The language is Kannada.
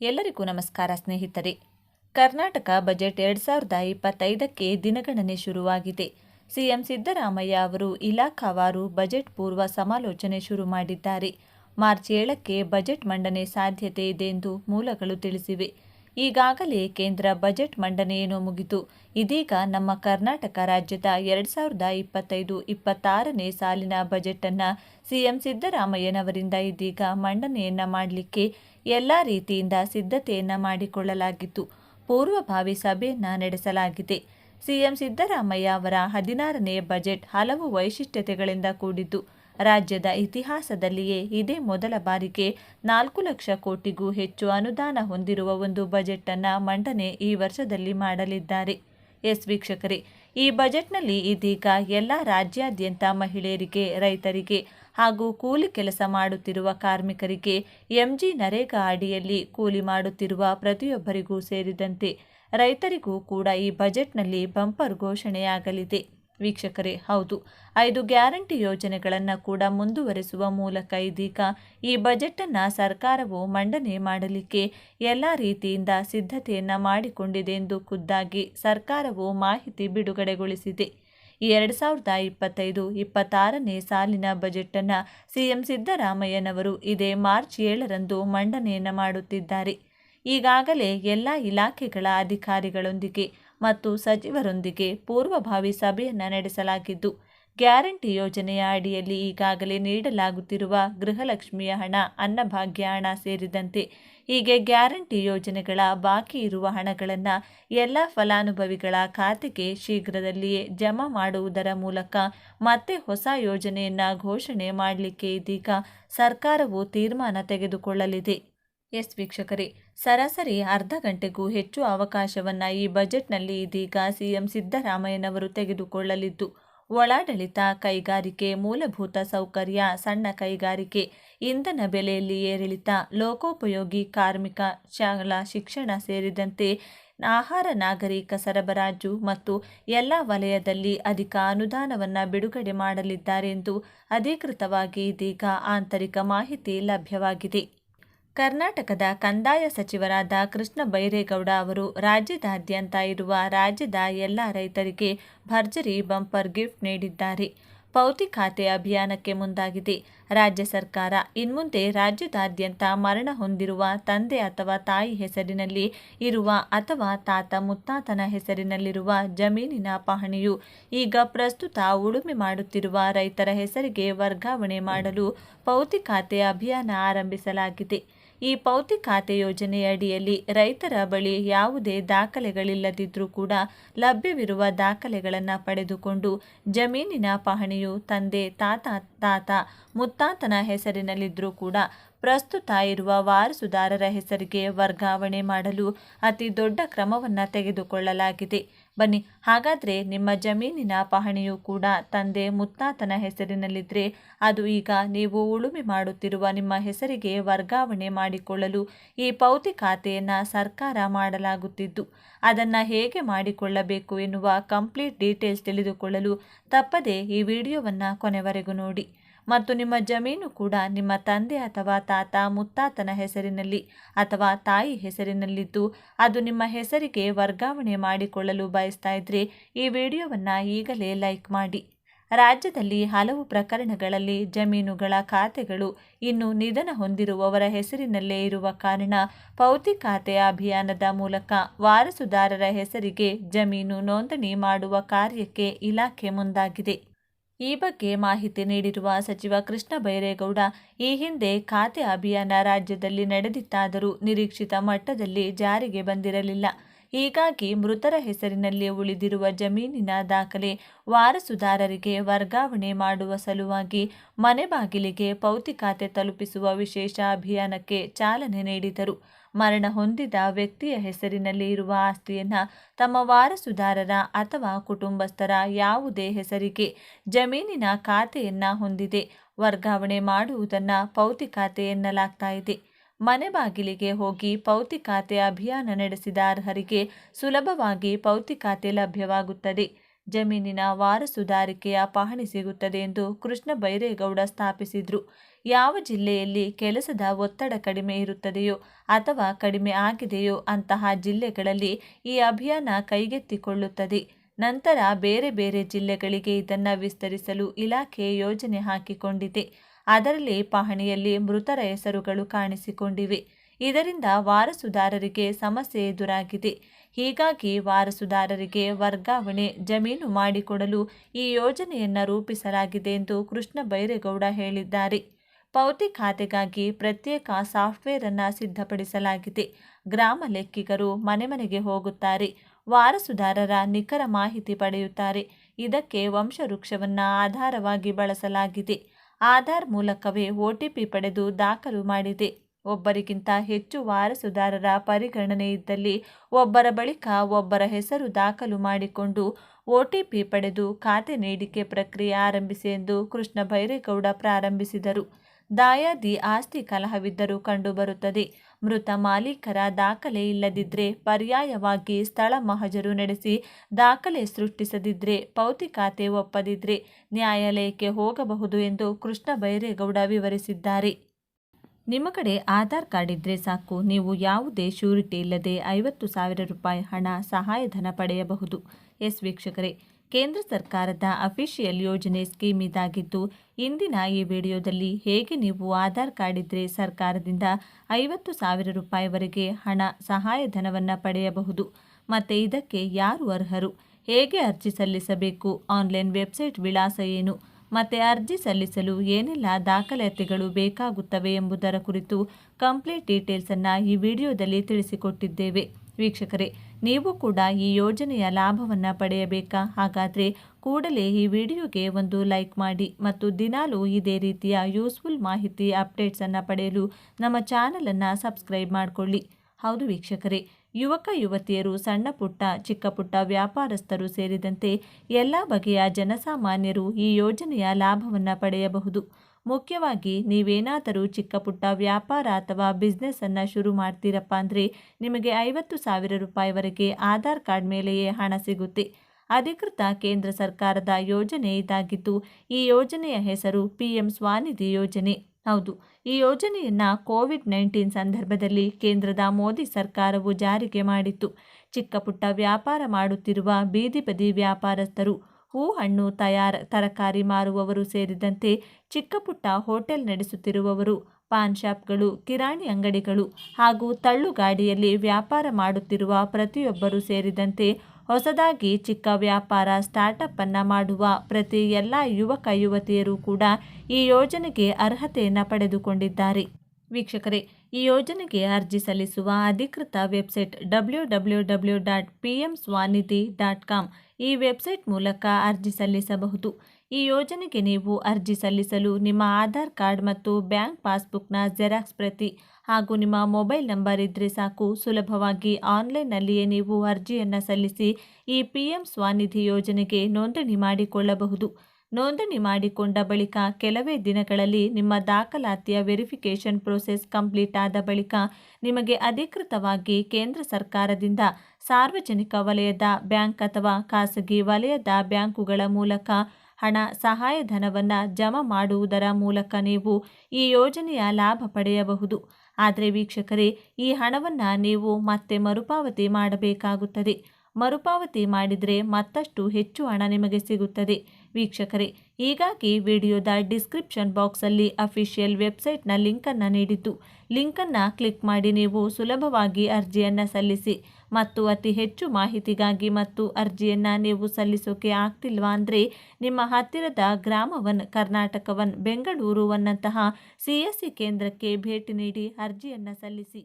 ಎಲ್ಲರಿಗೂ ನಮಸ್ಕಾರ ಸ್ನೇಹಿತರೆ. ಕರ್ನಾಟಕ ಬಜೆಟ್ ಎರಡು ಸಾವಿರದ ಇಪ್ಪತ್ತೈದಕ್ಕೆ ದಿನಗಣನೆ ಶುರುವಾಗಿದೆ. ಸಿಎಂ ಸಿದ್ದರಾಮಯ್ಯ ಅವರು ಇಲಾಖಾವಾರು ಬಜೆಟ್ ಪೂರ್ವ ಸಮಾಲೋಚನೆ ಶುರು ಮಾಡಿದ್ದಾರೆ. ಮಾರ್ಚ್ ಏಳಕ್ಕೆ ಬಜೆಟ್ ಮಂಡನೆ ಸಾಧ್ಯತೆ ಇದೆ ಎಂದು ಮೂಲಗಳು ತಿಳಿಸಿವೆ. ಈಗಾಗಲೇ ಕೇಂದ್ರ ಬಜೆಟ್ ಮಂಡನೆಯನ್ನು ಮುಗಿತು. ಇದೀಗ ನಮ್ಮ ಕರ್ನಾಟಕ ರಾಜ್ಯದ ಎರಡು ಸಾವಿರದ ಇಪ್ಪತ್ತೈದು ಇಪ್ಪತ್ತಾರನೇ ಸಾಲಿನ ಬಜೆಟನ್ನು ಸಿಎಂ ಸಿದ್ದರಾಮಯ್ಯನವರಿಂದ ಇದೀಗ ಮಂಡನೆಯನ್ನು ಮಾಡಲಿಕ್ಕೆ ಎಲ್ಲ ರೀತಿಯಿಂದ ಸಿದ್ಧತೆಯನ್ನು ಮಾಡಿಕೊಳ್ಳಲಾಗಿತ್ತು. ಪೂರ್ವಭಾವಿ ಸಭೆಯನ್ನು ನಡೆಸಲಾಗಿದೆ. ಸಿಎಂ ಸಿದ್ದರಾಮಯ್ಯ ಅವರ ಹದಿನಾರನೇ ಬಜೆಟ್ ಹಲವು ವೈಶಿಷ್ಟ್ಯತೆಗಳಿಂದ ಕೂಡಿದ್ದು. ರಾಜ್ಯದ ಇತಿಹಾಸದಲ್ಲಿಯೇ ಇದೇ ಮೊದಲ ಬಾರಿಗೆ ನಾಲ್ಕು ಲಕ್ಷ ಕೋಟಿಗೂ ಹೆಚ್ಚು ಅನುದಾನ ಹೊಂದಿರುವ ಒಂದು ಬಜೆಟ್ ಅನ್ನ ಮಂಡನೆ ಈ ವರ್ಷದಲ್ಲಿ ಮಾಡಲಿದ್ದಾರೆ. ಎಸ್ ವೀಕ್ಷಕರೇ, ಈ ಬಜೆಟ್ನಲ್ಲಿ ಇದೀಗ ಎಲ್ಲ ರಾಜ್ಯಾದ್ಯಂತ ಮಹಿಳೆಯರಿಗೆ, ರೈತರಿಗೆ ಹಾಗೂ ಕೂಲಿ ಕೆಲಸ ಮಾಡುತ್ತಿರುವ ಕಾರ್ಮಿಕರಿಗೆ ಎಂಜಿ ನರೇಗಾ ಅಡಿಯಲ್ಲಿ ಕೂಲಿ ಮಾಡುತ್ತಿರುವ ಪ್ರತಿಯೊಬ್ಬರಿಗೂ ಸೇರಿದಂತೆ ರೈತರಿಗೂ ಕೂಡ ಈ ಬಜೆಟ್ನಲ್ಲಿ ಬಂಪರ್ ಘೋಷಣೆಯಾಗಲಿದೆ. ವೀಕ್ಷಕರೇ, ಹೌದು. ಐದು ಗ್ಯಾರಂಟಿ ಯೋಜನೆಗಳನ್ನು ಕೂಡ ಮುಂದುವರೆಸುವ ಮೂಲಕ ಇದೀಗ ಈ ಬಜೆಟನ್ನು ಸರ್ಕಾರವು ಮಂಡನೆ ಮಾಡಲಿಕ್ಕೆ ಎಲ್ಲ ರೀತಿಯಿಂದ ಸಿದ್ಧತೆಯನ್ನು ಮಾಡಿಕೊಂಡಿದೆ ಎಂದು ಖುದ್ದಾಗಿ ಸರ್ಕಾರವು ಮಾಹಿತಿ ಬಿಡುಗಡೆಗೊಳಿಸಿದೆ. ಈ ಎರಡು ಸಾವಿರದ ಇಪ್ಪತ್ತೈದು, ಇಪ್ಪತ್ತಾರನೇ ಸಾಲಿನ ಬಜೆಟನ್ನು ಸಿಎಂ ಸಿದ್ದರಾಮಯ್ಯನವರು ಇದೇ ಮಾರ್ಚ್ ಏಳರಂದು ಮಂಡನೆಯನ್ನು ಮಾಡುತ್ತಿದ್ದಾರೆ. ಈಗಾಗಲೇ ಎಲ್ಲ ಇಲಾಖೆಗಳ ಅಧಿಕಾರಿಗಳೊಂದಿಗೆ ಮತ್ತು ಸಚಿವರೊಂದಿಗೆ ಪೂರ್ವಭಾವಿ ಸಭೆಯನ್ನು ನಡೆಸಲಾಗಿದ್ದು, ಗ್ಯಾರಂಟಿ ಯೋಜನೆಯ ಅಡಿಯಲ್ಲಿ ಈಗಾಗಲೇ ನೀಡಲಾಗುತ್ತಿರುವ ಗೃಹಲಕ್ಷ್ಮಿಯ ಹಣ ಅನ್ನಭಾಗ್ಯ ಹಣ ಸೇರಿದಂತೆ ಹೀಗೆ ಗ್ಯಾರಂಟಿ ಯೋಜನೆಗಳ ಬಾಕಿ ಇರುವ ಹಣಗಳನ್ನು ಎಲ್ಲ ಫಲಾನುಭವಿಗಳ ಖಾತೆಗೆ ಶೀಘ್ರದಲ್ಲಿಯೇ ಜಮಾ ಮಾಡುವುದರ ಮೂಲಕ ಮತ್ತೆ ಹೊಸ ಯೋಜನೆಯನ್ನು ಘೋಷಣೆ ಮಾಡಲಿಕ್ಕೆ ಇದೀಗ ಸರ್ಕಾರವು ತೀರ್ಮಾನ ತೆಗೆದುಕೊಳ್ಳಲಿದೆ. ಎಸ್ ವೀಕ್ಷಕರೇ, ಸರಾಸರಿ ಅರ್ಧ ಗಂಟೆಗೂ ಹೆಚ್ಚು ಅವಕಾಶವನ್ನ ಈ ಬಜೆಟ್ನಲ್ಲಿ ಇದೀಗ ಸಿಎಂ ಸಿದ್ದರಾಮಯ್ಯನವರು ತೆಗೆದುಕೊಳ್ಳಲಿದ್ದು, ಒಳಾಡಳಿತ ಕೈಗಾರಿಕೆ, ಮೂಲಭೂತ ಸೌಕರ್ಯ, ಸಣ್ಣ ಕೈಗಾರಿಕೆ, ಇಂಧನ ಬೆಲೆಯಲ್ಲಿ ಏರಿಳಿತ, ಲೋಕೋಪಯೋಗಿ ಕಾರ್ಮಿಕ ಶಾಲಾ ಶಿಕ್ಷಣ ಸೇರಿದಂತೆ ಆಹಾರ, ನಾಗರಿಕ ಸರಬರಾಜು ಮತ್ತು ಎಲ್ಲ ವಲಯದಲ್ಲಿ ಅಧಿಕ ಅನುದಾನವನ್ನು ಬಿಡುಗಡೆ ಮಾಡಲಿದ್ದಾರೆ ಎಂದು ಅಧಿಕೃತವಾಗಿ ಇದೀಗ ಆಂತರಿಕ ಮಾಹಿತಿ ಲಭ್ಯವಾಗಿದೆ. ಕರ್ನಾಟಕದ ಕಂದಾಯ ಸಚಿವರಾದ ಕೃಷ್ಣ ಬೈರೇಗೌಡ ಅವರು ರಾಜ್ಯದಾದ್ಯಂತ ಇರುವ ರಾಜ್ಯದ ಎಲ್ಲ ರೈತರಿಗೆ ಭರ್ಜರಿ ಬಂಪರ್ ಗಿಫ್ಟ್ ನೀಡಿದ್ದಾರೆ. ಪೌತಿ ಖಾತೆ ಅಭಿಯಾನಕ್ಕೆ ಮುಂದಾಗಿದೆ. ರಾಜ್ಯ ಸರ್ಕಾರ ಇನ್ಮುಂದೆ ರಾಜ್ಯದಾದ್ಯಂತ ಮರಣ ಹೊಂದಿರುವ ತಂದೆ ಅಥವಾ ತಾಯಿ ಹೆಸರಿನಲ್ಲಿ ಇರುವ ಅಥವಾ ತಾತ ಮುತ್ತಾತನ ಹೆಸರಿನಲ್ಲಿರುವ ಜಮೀನಿನ ಪಹಣಿಯು ಈಗ ಪ್ರಸ್ತುತ ಉಳುಮೆ ಮಾಡುತ್ತಿರುವ ರೈತರ ಹೆಸರಿಗೆ ವರ್ಗಾವಣೆ ಮಾಡಲು ಪೌತಿ ಖಾತೆ ಅಭಿಯಾನ ಆರಂಭಿಸಲಾಗಿದೆ. ಈ ಪೌತಿ ಖಾತೆ ಯೋಜನೆಯಡಿಯಲ್ಲಿ ರೈತರ ಬಳಿ ಯಾವುದೇ ದಾಖಲೆಗಳಿಲ್ಲದಿದ್ದರೂ ಕೂಡ ಲಭ್ಯವಿರುವ ದಾಖಲೆಗಳನ್ನು ಪಡೆದುಕೊಂಡು ಜಮೀನಿನ ಪಹಣಿಯು ತಂದೆ, ತಾತ ತಾತ ಮುತ್ತಾತನ ಹೆಸರಿನಲ್ಲಿದ್ದರೂ ಕೂಡ ಪ್ರಸ್ತುತ ಇರುವ ವಾರಸುದಾರರ ಹೆಸರಿಗೆ ವರ್ಗಾವಣೆ ಮಾಡಲು ಅತಿ ದೊಡ್ಡ ಕ್ರಮವನ್ನು ತೆಗೆದುಕೊಳ್ಳಲಾಗಿದೆ. ಬನ್ನಿ. ಹಾಗಾದರೆ ನಿಮ್ಮ ಜಮೀನಿನ ಪಹಣಿಯು ಕೂಡ ತಂದೆ ಮುತ್ತಾತನ ಹೆಸರಿನಲ್ಲಿದ್ದರೆ ಅದು ಈಗ ನೀವು ಉಳುಮೆ ಮಾಡುತ್ತಿರುವ ನಿಮ್ಮ ಹೆಸರಿಗೆ ವರ್ಗಾವಣೆ ಮಾಡಿಕೊಳ್ಳಲು ಈ ಪೌತಿ ಖಾತೆಯನ್ನು ಸರ್ಕಾರ ಮಾಡಲಾಗುತ್ತಿದ್ದು, ಅದನ್ನು ಹೇಗೆ ಮಾಡಿಕೊಳ್ಳಬೇಕು ಎನ್ನುವ ಕಂಪ್ಲೀಟ್ ಡೀಟೇಲ್ಸ್ ತಿಳಿದುಕೊಳ್ಳಲು ತಪ್ಪದೆ ಈ ವಿಡಿಯೋವನ್ನು ಕೊನೆವರೆಗೂ ನೋಡಿ. ಮತ್ತು ನಿಮ್ಮ ಜಮೀನು ಕೂಡ ನಿಮ್ಮ ತಂದೆ ಅಥವಾ ತಾತ ಮುತ್ತಾತನ ಹೆಸರಿನಲ್ಲಿ ಅಥವಾ ತಾಯಿ ಹೆಸರಿನಲ್ಲಿದ್ದು ಅದು ನಿಮ್ಮ ಹೆಸರಿಗೆ ವರ್ಗಾವಣೆ ಮಾಡಿಕೊಳ್ಳಲು ಬಯಸ್ತಾ ಇದ್ರೆ ಈ ವಿಡಿಯೋವನ್ನು ಈಗಲೇ ಲೈಕ್ ಮಾಡಿ. ರಾಜ್ಯದಲ್ಲಿ ಹಲವು ಪ್ರಕರಣಗಳಲ್ಲಿ ಜಮೀನುಗಳ ಖಾತೆಗಳು ಇನ್ನು ನಿಧನ ಹೊಂದಿರುವವರ ಹೆಸರಿನಲ್ಲೇ ಇರುವ ಕಾರಣ ಪೌತಿ ಖಾತೆ ಅಭಿಯಾನದ ಮೂಲಕ ವಾರಸುದಾರರ ಹೆಸರಿಗೆ ಜಮೀನು ನೋಂದಣಿ ಮಾಡುವ ಕಾರ್ಯಕ್ಕೆ ಇಲಾಖೆ ಮುಂದಾಗಿದೆ. ಈ ಬಗ್ಗೆ ಮಾಹಿತಿ ನೀಡಿರುವ ಸಚಿವ ಕೃಷ್ಣ ಬೈರೇಗೌಡ, ಈ ಹಿಂದೆ ಖಾತೆ ಅಭಿಯಾನ ರಾಜ್ಯದಲ್ಲಿ ನಡೆದಿತ್ತಾದರೂ ನಿರೀಕ್ಷಿತ ಮಟ್ಟದಲ್ಲಿ ಜಾರಿಗೆ ಬಂದಿರಲಿಲ್ಲ. ಹೀಗಾಗಿ ಮೃತರ ಹೆಸರಿನಲ್ಲಿ ಉಳಿದಿರುವ ಜಮೀನಿನ ದಾಖಲೆ ವಾರಸುದಾರರಿಗೆ ವರ್ಗಾವಣೆ ಮಾಡುವ ಸಲುವಾಗಿ ಮನೆ ಬಾಗಿಲಿಗೆ ಪೌತಿ ಖಾತೆ ತಲುಪಿಸುವ ವಿಶೇಷ ಅಭಿಯಾನಕ್ಕೆ ಚಾಲನೆ ನೀಡಿದರು. ಮರಣ ಹೊಂದಿದ ವ್ಯಕ್ತಿಯ ಹೆಸರಿನಲ್ಲಿ ಇರುವ ಆಸ್ತಿಯನ್ನು ತಮ್ಮ ವಾರಸುದಾರರ ಅಥವಾ ಕುಟುಂಬಸ್ಥರ ಯಾವುದೇ ಹೆಸರಿಗೆ ಜಮೀನಿನ ಖಾತೆಯನ್ನು ಹೊಂದಿದೆ. ವರ್ಗಾವಣೆ ಮಾಡುವುದನ್ನು ಪೌತಿ ಖಾತೆ ಎನ್ನಲಾಗ್ತಾ ಇದೆ. ಮನೆ ಬಾಗಿಲಿಗೆ ಹೋಗಿ ಪೌತಿ ಖಾತೆ ಅಭಿಯಾನ ನಡೆಸಿದ ಅರ್ಹರಿಗೆ ಸುಲಭವಾಗಿ ಪೌತಿ ಖಾತೆ ಲಭ್ಯವಾಗುತ್ತದೆ. ಜಮೀನಿನ ವಾರಸುದಾರಿಕೆಯ ಪಹಣಿ ಸಿಗುತ್ತದೆ ಎಂದು ಕೃಷ್ಣ ಬೈರೇಗೌಡ ಸ್ಥಾಪಿಸಿದ್ರು. ಯಾವ ಜಿಲ್ಲೆಯಲ್ಲಿ ಕೆಲಸದ ಒತ್ತಡ ಕಡಿಮೆ ಇರುತ್ತದೆಯೋ ಅಥವಾ ಕಡಿಮೆ ಆಗಿದೆಯೋ ಅಂತಹ ಜಿಲ್ಲೆಗಳಲ್ಲಿ ಈ ಅಭಿಯಾನ ಕೈಗೆತ್ತಿಕೊಳ್ಳುತ್ತದೆ. ನಂತರ ಬೇರೆ ಬೇರೆ ಜಿಲ್ಲೆಗಳಿಗೆ ಇದನ್ನು ವಿಸ್ತರಿಸಲು ಇಲಾಖೆ ಯೋಜನೆ ಹಾಕಿಕೊಂಡಿದೆ. ಅದರಲ್ಲಿ ಪಹಣಿಯಲ್ಲಿ ಮೃತರ ಹೆಸರುಗಳು ಕಾಣಿಸಿಕೊಂಡಿವೆ. ಇದರಿಂದ ವಾರಸುದಾರರಿಗೆ ಸಮಸ್ಯೆ ಎದುರಾಗಿದೆ. ಹೀಗಾಗಿ ವಾರಸುದಾರರಿಗೆ ವರ್ಗಾವಣೆ ಜಮೀನು ಮಾಡಿಕೊಡಲು ಈ ಯೋಜನೆಯನ್ನು ರೂಪಿಸಲಾಗಿದೆ ಎಂದು ಕೃಷ್ಣ ಬೈರೇಗೌಡ ಹೇಳಿದ್ದಾರೆ. ಪೌತಿ ಖಾತೆಗಾಗಿ ಪ್ರತ್ಯೇಕ ಸಾಫ್ಟ್ವೇರ್ ಅನ್ನು ಸಿದ್ಧಪಡಿಸಲಾಗಿದೆ. ಗ್ರಾಮ ಲೆಕ್ಕಿಗರು ಮನೆ ಮನೆಗೆ ಹೋಗುತ್ತಾರೆ. ವಾರಸುದಾರರ ನಿಖರ ಮಾಹಿತಿ ಪಡೆಯುತ್ತಾರೆ. ಇದಕ್ಕೆ ವಂಶವೃಕ್ಷವನ್ನು ಆಧಾರವಾಗಿ ಬಳಸಲಾಗಿದೆ. ಆಧಾರ್ ಮೂಲಕವೇ ಒಟಿಪಿ ಪಡೆದು ದಾಖಲು ಮಾಡಿದೆ. ಒಬ್ಬರಿಗಿಂತ ಹೆಚ್ಚು ವಾರಸುದಾರರ ಪರಿಗಣನೆ ಇದ್ದಲ್ಲಿ ಒಬ್ಬರ ಬಳಿಕ ಒಬ್ಬರ ಹೆಸರು ದಾಖಲು ಮಾಡಿಕೊಂಡು ಒಟಿಪಿ ಪಡೆದು ಖಾತೆ ನೀಡಿಕೆ ಪ್ರಕ್ರಿಯೆ ಆರಂಭಿಸಿ ಎಂದು ಕೃಷ್ಣ ಬೈರೇಗೌಡ ಪ್ರಾರಂಭಿಸಿದರು. ದಾಯಾದಿ ಆಸ್ತಿ ಕಲಹವಿದ್ದರೂ ಕಂಡುಬರುತ್ತದೆ. ಮೃತ ಮಾಲೀಕರ ದಾಖಲೆ ಇಲ್ಲದಿದ್ದರೆ ಪರ್ಯಾಯವಾಗಿ ಸ್ಥಳ ಮಹಜರು ನಡೆಸಿ ದಾಖಲೆ ಸೃಷ್ಟಿಸದಿದ್ದರೆ ಪೌತಿ ಖಾತೆ ಒಪ್ಪದಿದ್ದರೆ ನ್ಯಾಯಾಲಯಕ್ಕೆ ಹೋಗಬಹುದು ಎಂದು ಕೃಷ್ಣ ಬೈರೇಗೌಡ ವಿವರಿಸಿದ್ದಾರೆ. ನಿಮ್ಮ ಕಡೆ ಆಧಾರ್ ಕಾರ್ಡ್ ಇದ್ದರೆ ಸಾಕು. ನೀವು ಯಾವುದೇ ಶ್ಯೂರಿಟಿ ಇಲ್ಲದೆ ಐವತ್ತು ಸಾವಿರ ರೂಪಾಯಿ ಹಣ ಸಹಾಯಧನ ಪಡೆಯಬಹುದು. ಎಸ್ ವೀಕ್ಷಕರೇ, ಕೇಂದ್ರ ಸರ್ಕಾರದ ಅಫಿಷಿಯಲ್ ಯೋಜನೆ ಸ್ಕೀಮ್ ಇದಾಗಿದ್ದು, ಇಂದಿನ ಈ ವಿಡಿಯೋದಲ್ಲಿ ಹೇಗೆ ನೀವು ಆಧಾರ್ ಕಾರ್ಡ್ ಇದ್ದರೆ ಸರ್ಕಾರದಿಂದ ಐವತ್ತು ಸಾವಿರ ರೂಪಾಯಿವರೆಗೆ ಹಣ ಸಹಾಯಧನವನ್ನು ಪಡೆಯಬಹುದು. ಮತ್ತು ಇದಕ್ಕೆ ಯಾರು ಅರ್ಹರು? ಹೇಗೆ ಅರ್ಜಿ ಸಲ್ಲಿಸಬೇಕು? ಆನ್ಲೈನ್ ವೆಬ್ಸೈಟ್ ವಿಳಾಸ ಏನು? ಮತ್ತು ಅರ್ಜಿ ಸಲ್ಲಿಸಲು ಏನೆಲ್ಲ ದಾಖಲಾತಿಗಳು ಬೇಕಾಗುತ್ತವೆ ಎಂಬುದರ ಕುರಿತು ಕಂಪ್ಲೀಟ್ ಡೀಟೇಲ್ಸನ್ನು ಈ ವಿಡಿಯೋದಲ್ಲಿ ತಿಳಿಸಿಕೊಟ್ಟಿದ್ದೇವೆ. ವೀಕ್ಷಕರೇ, ನೀವು ಕೂಡ ಈ ಯೋಜನೆಯ ಲಾಭವನ್ನು ಪಡೆಯಬೇಕಾ? ಹಾಗಾದರೆ ಕೂಡಲೇ ಈ ವಿಡಿಯೋಗೆ ಒಂದು ಲೈಕ್ ಮಾಡಿ ಮತ್ತು ದಿನಾಲೂ ಇದೇ ರೀತಿಯ ಯೂಸ್ಫುಲ್ ಮಾಹಿತಿ ಅಪ್ಡೇಟ್ಸನ್ನು ಪಡೆಯಲು ನಮ್ಮ ಚಾನಲನ್ನು ಸಬ್ಸ್ಕ್ರೈಬ್ ಮಾಡಿಕೊಳ್ಳಿ. ಹೌದು ವೀಕ್ಷಕರೇ. ಯುವಕ, ಯುವತಿಯರು, ಸಣ್ಣ ಪುಟ್ಟ, ಚಿಕ್ಕ ಪುಟ್ಟ ವ್ಯಾಪಾರಸ್ಥರು ಸೇರಿದಂತೆ ಎಲ್ಲ ಬಗೆಯ ಜನಸಾಮಾನ್ಯರು ಈ ಯೋಜನೆಯ ಲಾಭವನ್ನು ಪಡೆಯಬಹುದು. ಮುಖ್ಯವಾಗಿ ನೀವೇನಾದರೂ ಚಿಕ್ಕ ಪುಟ್ಟ ವ್ಯಾಪಾರ ಅಥವಾ ಬಿಸ್ನೆಸ್ಸನ್ನು ಶುರು ಮಾಡ್ತೀರಪ್ಪ ಅಂದರೆ ನಿಮಗೆ ಐವತ್ತು ಸಾವಿರ ರೂಪಾಯಿವರೆಗೆ ಆಧಾರ್ ಕಾರ್ಡ್ ಮೇಲೆಯೇ ಹಣ ಸಿಗುತ್ತೆ. ಅಧಿಕೃತ ಕೇಂದ್ರ ಸರ್ಕಾರದ ಯೋಜನೆ ಇದಾಗಿದ್ದು ಈ ಯೋಜನೆಯ ಹೆಸರು ಪಿ ಸ್ವಾನಿಧಿ ಯೋಜನೆ. ಹೌದು. ಈ ಯೋಜನೆಯನ್ನು ಕೋವಿಡ್ ನೈನ್ಟೀನ್ ಸಂದರ್ಭದಲ್ಲಿ ಕೇಂದ್ರದ ಮೋದಿ ಸರ್ಕಾರವು ಜಾರಿಗೆ ಮಾಡಿತ್ತು. ಚಿಕ್ಕ ಪುಟ್ಟ ವ್ಯಾಪಾರ ಮಾಡುತ್ತಿರುವ ಬೀದಿ ಬದಿ ವ್ಯಾಪಾರಸ್ಥರು ಹೂ ಹಣ್ಣು ತಯಾರ, ತರಕಾರಿ ಮಾರುವವರು ಸೇರಿದಂತೆ ಚಿಕ್ಕ ಪುಟ್ಟ ಹೋಟೆಲ್ ನಡೆಸುತ್ತಿರುವವರು, ಪಾನ್ ಶಾಪ್ಗಳು, ಕಿರಾಣಿ ಅಂಗಡಿಗಳು ಹಾಗೂ ತಳ್ಳುಗಾಡಿಯಲ್ಲಿ ವ್ಯಾಪಾರ ಮಾಡುತ್ತಿರುವ ಪ್ರತಿಯೊಬ್ಬರು ಸೇರಿದಂತೆ ಹೊಸದಾಗಿ ಚಿಕ್ಕ ವ್ಯಾಪಾರ ಸ್ಟಾರ್ಟಪ್ ಅನ್ನು ಮಾಡುವ ಪ್ರತಿ ಎಲ್ಲ ಯುವಕ ಯುವತಿಯರು ಕೂಡ ಈ ಯೋಜನೆಗೆ ಅರ್ಹತೆಯನ್ನು ಪಡೆದುಕೊಂಡಿದ್ದಾರೆ. ವೀಕ್ಷಕರೇ ಈ ಯೋಜನೆಗೆ ಅರ್ಜಿ ಸಲ್ಲಿಸುವ ಅಧಿಕೃತ website W W W dot P M Svanidhi dot com ಈ ವೆಬ್ಸೈಟ್ ಮೂಲಕ ಅರ್ಜಿ ಸಲ್ಲಿಸಬಹುದು. ಈ ಯೋಜನೆಗೆ ನೀವು ಅರ್ಜಿ ಸಲ್ಲಿಸಲು ನಿಮ್ಮ ಆಧಾರ್ ಕಾರ್ಡ್ ಮತ್ತು ಬ್ಯಾಂಕ್ ಪಾಸ್ಬುಕ್ನ ಜೆರಾಕ್ಸ್ ಪ್ರತಿ ಹಾಗೂ ನಿಮ್ಮ ಮೊಬೈಲ್ ನಂಬರ್ ಇದ್ದರೆ ಸಾಕು. ಸುಲಭವಾಗಿ ಆನ್ಲೈನ್ನಲ್ಲಿಯೇ ನೀವು ಅರ್ಜಿಯನ್ನು ಸಲ್ಲಿಸಿ ಈ ಪಿ ಎಂ ಸ್ವಾನಿಧಿ ಯೋಜನೆಗೆ ನೋಂದಣಿ ಮಾಡಿಕೊಳ್ಳಬಹುದು. ನೋಂದಣಿ ಮಾಡಿಕೊಂಡ ಬಳಿಕ ಕೆಲವೇ ದಿನಗಳಲ್ಲಿ ನಿಮ್ಮ ದಾಖಲಾತಿಯ ವೆರಿಫಿಕೇಷನ್ ಪ್ರೋಸೆಸ್ ಕಂಪ್ಲೀಟ್ ಆದ ಬಳಿಕ ನಿಮಗೆ ಅಧಿಕೃತವಾಗಿ ಕೇಂದ್ರ ಸರ್ಕಾರದಿಂದ ಸಾರ್ವಜನಿಕ ವಲಯದ ಬ್ಯಾಂಕ್ ಅಥವಾ ಖಾಸಗಿ ವಲಯದ ಬ್ಯಾಂಕುಗಳ ಮೂಲಕ ಹಣ ಸಹಾಯಧನವನ್ನು ಜಮಾ ಮಾಡುವುದರ ಮೂಲಕ ನೀವು ಈ ಯೋಜನೆಯ ಲಾಭ ಪಡೆಯಬಹುದು. ಆದರೆ ವೀಕ್ಷಕರೇ, ಈ ಹಣವನ್ನು ನೀವು ಮತ್ತೆ ಮರುಪಾವತಿ ಮಾಡಬೇಕಾಗುತ್ತದೆ. ಮರುಪಾವತಿ ಮಾಡಿದರೆ ಮತ್ತಷ್ಟು ಹೆಚ್ಚು ಹಣ ನಿಮಗೆ ಸಿಗುತ್ತದೆ. ವೀಕ್ಷಕರೇ, ಹೀಗಾಗಿ ವಿಡಿಯೋದ ಡಿಸ್ಕ್ರಿಪ್ಷನ್ ಬಾಕ್ಸಲ್ಲಿ ಅಫಿಷಿಯಲ್ ವೆಬ್ಸೈಟ್ನ ಲಿಂಕನ್ನು ನೀಡಿದ್ದು. ಲಿಂಕನ್ನು ಕ್ಲಿಕ್ ಮಾಡಿ ನೀವು ಸುಲಭವಾಗಿ ಅರ್ಜಿಯನ್ನು ಸಲ್ಲಿಸಿ ಮತ್ತು ಅತಿ ಹೆಚ್ಚು ಮಾಹಿತಿಗಾಗಿ ಮತ್ತು ಅರ್ಜಿಯನ್ನು ನೀವು ಸಲ್ಲಿಸೋಕೆ ಆಗ್ತಿಲ್ವಾ ಅಂದರೆ ನಿಮ್ಮ ಹತ್ತಿರದ ಗ್ರಾಮವನ್, ಕರ್ನಾಟಕವನ್ ಬೆಂಗಳೂರು ಒನ್ನಂತಹ ಸಿ ಕೇಂದ್ರಕ್ಕೆ ಭೇಟಿ ನೀಡಿ ಅರ್ಜಿಯನ್ನು ಸಲ್ಲಿಸಿ.